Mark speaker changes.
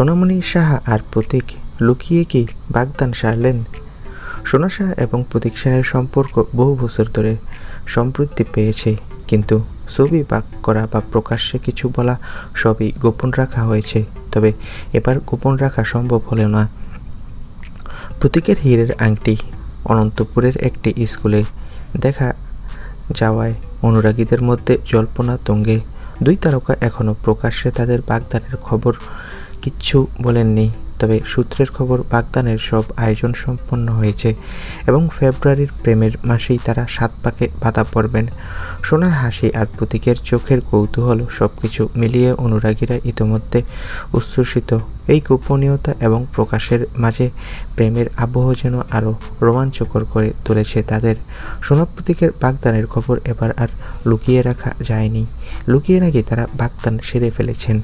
Speaker 1: সোনামণি সাহা আর প্রতীক লুকিয়ে কি বাগদান সারলেন? সোনা সাহা এবং প্রতীক সেনের সম্পর্ক বহু বছর ধরে সমৃদ্ধি পেয়েছে, কিন্তু ছবি বাক করা বা প্রকাশ্যে কিছু বলা সবই গোপন রাখা হয়েছে, তবে এবার গোপন রাখা সম্ভব হলো না। প্রতীকের হীরের আংটি অনন্তপুরের একটি স্কুলে দেখা যাওয়ায় অনুরাগীদের মধ্যে জল্পনা তঙ্গে। দুই তারকা এখনও প্রকাশ্যে তাদের বাগদানের খবর কিচ্ছু বলেননি, তবে সূত্রের খবর বাগদানের সব আয়োজন সম্পন্ন হয়েছে এবং ফেব্রুয়ারির প্রেমের মাসেই তারা সাত পাকে বাধা পড়বেন। সোনার হাসি আর প্রতীকের চোখের কৌতূহল সব কিছু মিলিয়ে অনুরাগীরা ইতোমধ্যে উচ্ছ্বসিত। এই গোপনীয়তা এবং প্রকাশের মাঝে প্রেমের আবহ যেন আরও রোমাঞ্চকর করে তুলেছে তাদের। সোনা প্রতীকের বাগদানের খবর এবার আর লুকিয়ে রাখা যায়নি। লুকিয়ে নাকি তারা বাগদান সেরে ফেলেছেন।